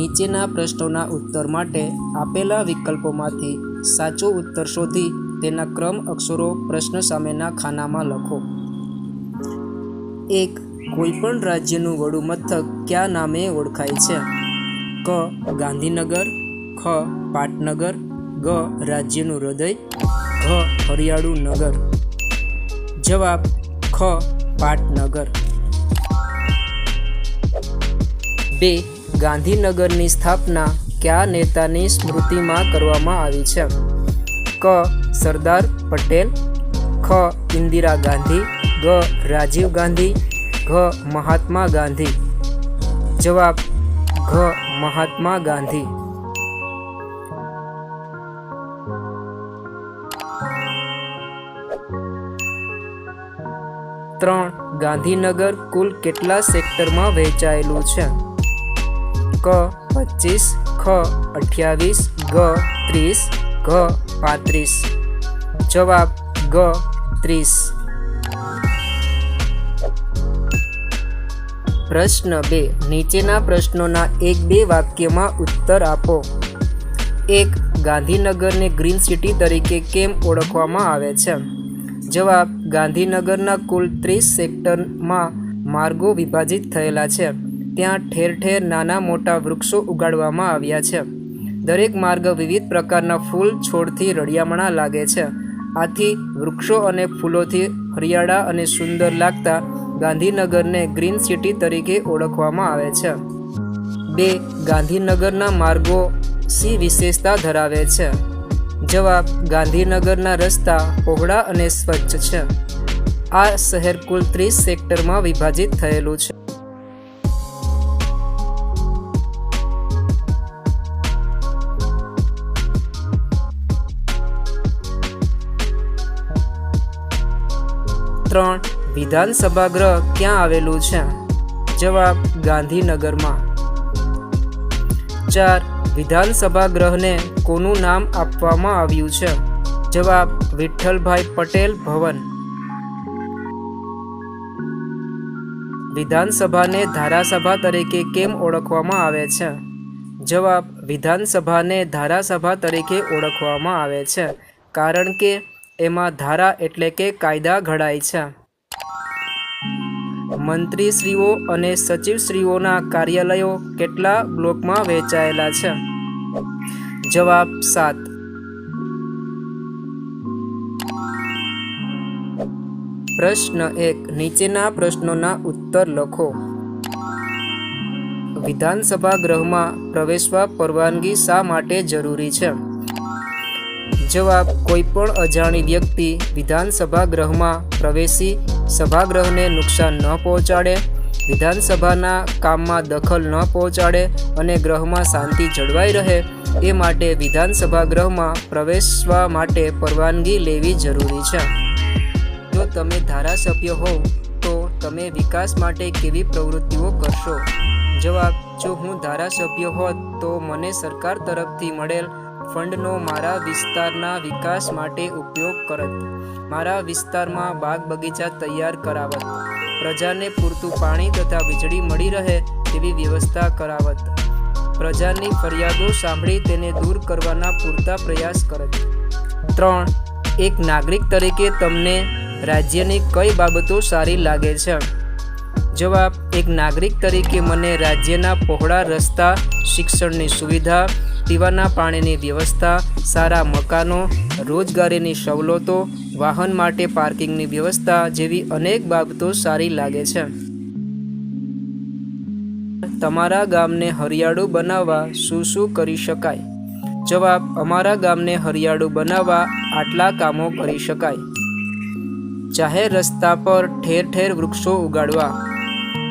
નીચેના પ્રશ્નોના ઉત્તર માટે આપેલા વિકલ્પોમાંથી સાચો ઉત્તર શોધી તેના ક્રમ અક્ષરો પ્રશ્ન સામેના ખાનામાં લખો. એક, કોઈપણ રાજ્યનું વડું મથક કયા નામે ઓળખાય છે? ક, ગાંધીનગર, ખ, પાટનગર, ગ, રાજ્યનું હૃદય, ઘ, હરિયાળુ નગર. જવાબ, ખ, પાટનગર. બે ગાંધીનગરની સ્થાપના કયા નેતાની સ્મૃતિમાં કરવામાં આવી છે? ક. સરદાર પટેલ, ખ. ઇન્દિરા ગાંધી, ગ. રાજીવ ગાંધી, ઘ. મહાત્મા ગાંધી. જવાબ, ઘ. મહાત્મા ગાંધી. ત્રણ. ગાંધીનગર કુલ કેટલા સેક્ટરમાં વહેંચાયેલું છે? ક, પચીસ, ખ, અઠ્યાવીસ, ગ, ત્રીસ ઘ પાંત્રીસ. જવાબ, ગ, ત્રીસ. પ્રશ્ન બે, નીચેના પ્રશ્નોના એક બે વાક્યમાં ઉત્તર આપો. એક, ગાંધીનગરને ગ્રીન સિટી તરીકે કેમ ઓળખવામાં આવે છે? જવાબ, ગાંધીનગરના કુલ ત્રીસ સેક્ટરમાં માર્ગો વિભાજિત થયેલા છે. ત્યાં ઠેર ઠેર નાના મોટા વૃક્ષો ઉગાડવામાં આવ્યા છે. દરેક માર્ગ વિવિધ પ્રકારના ફૂલ છોડથી રળિયામણા લાગે છે. આથી વૃક્ષો અને ફૂલોથી હરિયાળા અને સુંદર લાગતા ગાંધીનગરને ગ્રીન સિટી તરીકે ઓળખવામાં આવે છે. બે, ગાંધીનગરના માર્ગો સી વિશેષતા ધરાવે છે. જવાબ, ગાંધીનગરના રસ્તા પહોળા અને સ્વચ્છ છે. આ શહેર કુલ ત્રીસ સેક્ટરમાં વિભાજિત થયેલું છે. ત્રણ વિધાનસભા ગૃહ ક્યાં આવેલું છે? જવાબ, ગાંધીનગરમાં. ચાર વિધાનસભા ગૃહને કોનું નામ આપવામાં આવ્યું છે? જવાબ, વિઠ્ઠલભાઈ પટેલ ભવન. વિધાનસભાને ધારાસભા તરીકે કેમ ઓળખવામાં આવે છે? જવાબ, વિધાનસભાને ધારાસભા તરીકે ઓળખવામાં આવે છે. કારણ કે એમાં ધારા એટલે કે કાયદા ઘડાય છે. મંત્રીશ્રીઓ અને સચિવશ્રીઓના કાર્યાલયો કેટલા બ્લોકમાં વહેંચાયેલા છે? જવાબ સાત. પ્રશ્ન એક. નીચેના પ્રશ્નોના ઉત્તર લખો. વિધાનસભા ગૃહમાં પ્રવેશવા પરવાનગી શા માટે જરૂરી છે? જવાબ, કોઈપણ અજાણી વ્યક્તિ વિધાનસભા ગૃહમાં પ્રવેશી સભાગૃહને નુકસાન ન પહોંચાડે, વિધાનસભાના કામમાં દખલ ન પહોંચાડે અને ગૃહમાં શાંતિ જળવાઈ રહે, એ માટે વિધાનસભા ગૃહમાં પ્રવેશવા માટે પરવાનગી લેવી જરૂરી છે. જો તમે ધારાસભ્ય હોવ, તો તમે વિકાસ માટે કેવી પ્રવૃત્તિઓ કરશો? જવાબ, જો હું ધારાસભ્ય હોત, તો મને સરકાર તરફથી મળેલ ફંડનો મારા વિસ્તારના વિકાસ માટે ઉપયોગ કરત. મારા વિસ્તારમાં બાગ બગીચા તૈયાર કરાવત. પ્રજાને પૂરતું પાણી તથા વીજળી મળી રહે તેવી વ્યવસ્થા કરાવત. પ્રજાની ફરિયાદો સાંભળી તેને દૂર કરવાના પૂરતા પ્રયાસ કરત. ત્રણ, એક નાગરિક તરીકે તમને રાજ્યની કઈ બાબતો સારી લાગે છે? જવાબ, એક નાગરિક તરીકે મને રાજ્યના પહોળા રસ્તા, શિક્ષણની સુવિધા પીવાના પાણીની વ્યવસ્થા, સારા મકાનો, રોજગારીની સવલતો, વાહન માટે પાર્કિંગની વ્યવસ્થા જેવી અનેક બાબતો સારી લાગે છે. તમારા ગામને હરિયાળું બનાવવા શું શું કરી શકાય? જવાબ, અમારા ગામને હરિયાળું બનાવવા આટલા કામો કરી શકાય. જાહેર રસ્તા પર ઠેર ઠેર વૃક્ષો ઉગાડવા.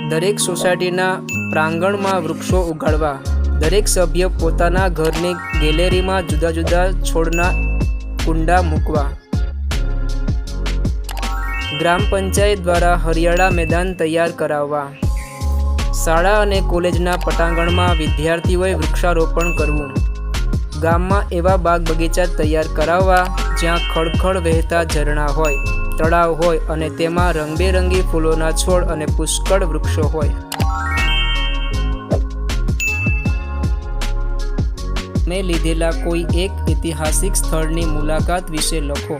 દરેક સોસાયટીના પ્રાંગણમાં વૃક્ષો ઉગાડવા. દરેક સભ્ય પોતાના ઘરની ગેલેરીમાં જુદા જુદા છોડના કુંડા મૂકવા. ગ્રામ પંચાયત દ્વારા હરિયાળા મેદાન તૈયાર કરાવવા. શાળા અને કોલેજના પટાંગણમાં વિદ્યાર્થીઓએ વૃક્ષારોપણ કરવું. ગામમાં એવા બાગ બગીચા તૈયાર કરાવવા જ્યાં ખળખળ વહેતા ઝરણા હોય, તળાવ હોય અને તેમાં રંગબેરંગી ફૂલોના છોડ અને પુષ્કળ વૃક્ષો હોય. મેં લીધેલા કોઈ એક ઐતિહાસિક સ્થળની મુલાકાત વિશે લખો.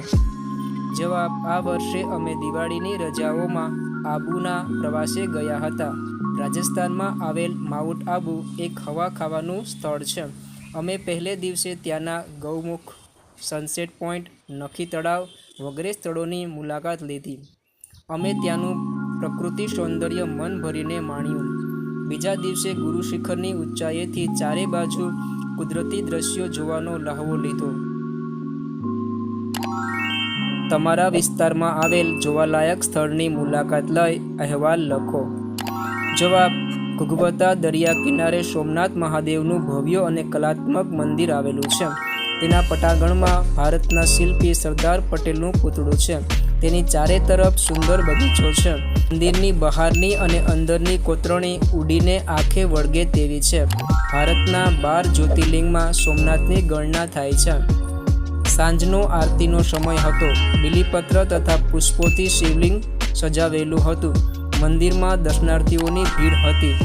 જવાબ, આ વર્ષે અમે દિવાળીની રજાઓમાં આબુના પ્રવાસે ગયા હતા. રાજસ્થાનમાં આવેલ માઉન્ટ આબુ એક હવા ખાવાનું સ્થળ છે. અમે પહેલે દિવસે ત્યાંના ગૌમુખ, સનસેટ પોઈન્ટ, નખી તળાવ વગેરે સ્થળોની મુલાકાત લીધી. અમે ત્યાંનું પ્રકૃતિ સૌંદર્ય મન ભરીને માણ્યું. બીજા દિવસે ગુરુ શિખરની ઊંચાઈએથી ચારે બાજુ કુદરતી દ્રશ્યો જોવાનો લહાવો લીધો. તમારા વિસ્તારમાં આવેલ જોવાલાયક સ્થળની મુલાકાત લઈ અહેવાલ લખો. જવાબ ઘુઘવતા દરિયા કિનારે સોમનાથ મહાદેવનું ભવ્ય અને કલાત્મક મંદિર આવેલું છે. તેના પટાગણમાં ભારતના શિલ્પી સરદાર પટેલનું પૂતળું છે. તેની ચારે તરફ સુંદર બગીચો છે. મંદિરની બહારની અને અંદરની કોતરણી ઉડીને આંખે વળગે તેવી છે. ભારતના બાર જ્યોતિર્લિંગમાં સોમનાથની ગણના થાય છે. સાંજનો આરતીનો સમય હતો. બિલીપત્ર તથા પુષ્પોથી શિવલિંગ સજાવેલું હતું. મંદિરમાં દર્શનાર્થીઓની ભીડ હતી.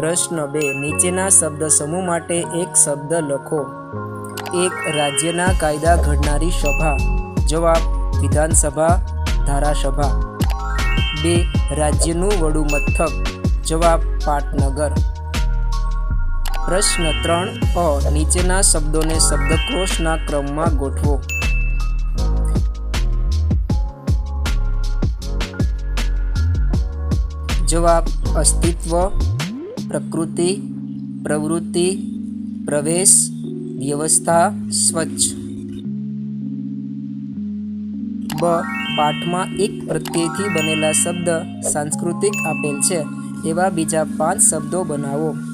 પ્રશ્ન બે. નીચેના શબ્દ સમૂહ માટે એક શબ્દ લખો. એક, રાજ્યના કાયદા ઘડનારી સભા. જવાબ, વિધાનસભા, ધારાસભા. બે, રાજ્યનું વડું મથક જવાબ, પાટનગર. પ્રશ્ન ત્રણ. અ, નીચેના શબ્દોને શબ્દકોશના ક્રમમાં ગોઠવો. જવાબ, અસ્તિત્વ. પ્રકૃતિ, પ્રવૃત્તિ, પ્રવેશ, વ્યવસ્થા, સ્વચ્છ. બ. પાઠમાં એક પ્રત્યયથી બનેલા શબ્દ સાંસ્કૃતિક આપેલ છે. એવા બીજા પાંચ શબ્દો બનાવો.